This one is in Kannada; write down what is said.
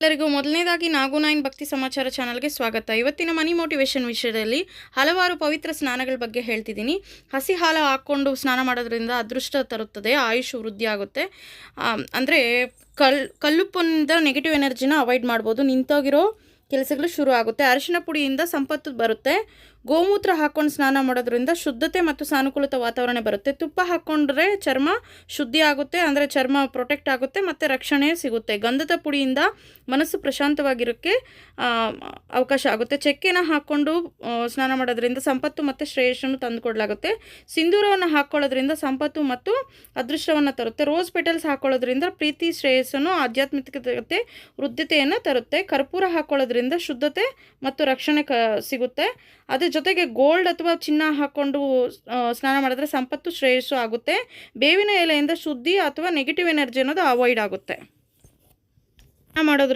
ಎಲ್ಲರಿಗೂ ಮೊದಲನೇದಾಗಿ ನಾಗು ನೈನ್ ಭಕ್ತಿ ಸಮಾಚಾರ ಚಾನಲ್ಗೆ ಸ್ವಾಗತ. ಇವತ್ತಿನ ಮನಿ ಮೋಟಿವೇಶನ್ ವಿಷಯದಲ್ಲಿ ಹಲವಾರು ಪವಿತ್ರ ಸ್ನಾನಗಳ ಬಗ್ಗೆ ಹೇಳ್ತಿದ್ದೀನಿ. ಹಸಿ ಹಾಲ ಹಾಕ್ಕೊಂಡು ಸ್ನಾನ ಮಾಡೋದ್ರಿಂದ ಅದೃಷ್ಟ ತರುತ್ತದೆ, ಆಯುಷ್ ವೃದ್ಧಿ ಆಗುತ್ತೆ. ಅಂದರೆ ಕಲ್ ಕಲ್ಲುಪ್ಪಿನಿಂದ ನೆಗೆಟಿವ್ ಎನರ್ಜಿನ ಅವಾಯ್ಡ್ ಮಾಡ್ಬೋದು. ನಿಂತೋಗಿರೋ ಕೆಲಸಗಳು ಶುರು ಆಗುತ್ತೆ. ಅರಿಶಿನ ಪುಡಿಯಿಂದ ಸಂಪತ್ತು ಬರುತ್ತೆ. ಗೋಮೂತ್ರ ಹಾಕ್ಕೊಂಡು ಸ್ನಾನ ಮಾಡೋದ್ರಿಂದ ಶುದ್ಧತೆ ಮತ್ತು ಸಾನುಕೂಲತ ವಾತಾವರಣ ಬರುತ್ತೆ. ತುಪ್ಪ ಹಾಕ್ಕೊಂಡ್ರೆ ಚರ್ಮ ಶುದ್ಧಿ ಆಗುತ್ತೆ, ಅಂದರೆ ಚರ್ಮ ಪ್ರೊಟೆಕ್ಟ್ ಆಗುತ್ತೆ ಮತ್ತು ರಕ್ಷಣೆ ಸಿಗುತ್ತೆ. ಗಂಧದ ಪುಡಿಯಿಂದ ಮನಸ್ಸು ಪ್ರಶಾಂತವಾಗಿರೋಕ್ಕೆ ಅವಕಾಶ ಆಗುತ್ತೆ. ಚಕ್ಕೆನ ಹಾಕ್ಕೊಂಡು ಸ್ನಾನ ಮಾಡೋದ್ರಿಂದ ಸಂಪತ್ತು ಮತ್ತು ಶ್ರೇಯಸ್ಸನ್ನು ತಂದುಕೊಡ್ಲಾಗುತ್ತೆ. ಸಿಂಧೂರವನ್ನು ಹಾಕ್ಕೊಳ್ಳೋದ್ರಿಂದ ಸಂಪತ್ತು ಮತ್ತು ಅದೃಷ್ಟವನ್ನು ತರುತ್ತೆ. ರೋಸ್ ಪೆಟಲ್ಸ್ ಹಾಕ್ಕೊಳ್ಳೋದ್ರಿಂದ ಪ್ರೀತಿ, ಶ್ರೇಯಸ್ಸನ್ನು ಆಧ್ಯಾತ್ಮಿಕತೆ ವೃದ್ಧತೆಯನ್ನು ತರುತ್ತೆ. ಕರ್ಪೂರ ಹಾಕ್ಕೊಳ್ಳೋದ್ರಿಂದ ಶುದ್ಧತೆ ಮತ್ತು ರಕ್ಷಣೆ ಕ ಸಿಗುತ್ತೆ. ಅದ್ರ ಜೊತೆಗೆ ಗೋಲ್ಡ್ ಅಥವಾ ಚಿನ್ನ ಹಾಕ್ಕೊಂಡು ಸ್ನಾನ ಮಾಡಿದ್ರೆ ಸಂಪತ್ತು ಶ್ರೇಯಸ್ಸು ಆಗುತ್ತೆ. ಬೇವಿನ ಎಲೆಯಿಂದ ಶುದ್ಧಿ ಅಥವಾ ನೆಗೆಟಿವ್ ಎನರ್ಜಿ ಅನ್ನೋದು ಅವಾಯ್ಡ್ ಆಗುತ್ತೆ. ಮಾಡೋದ್ರಿಂದ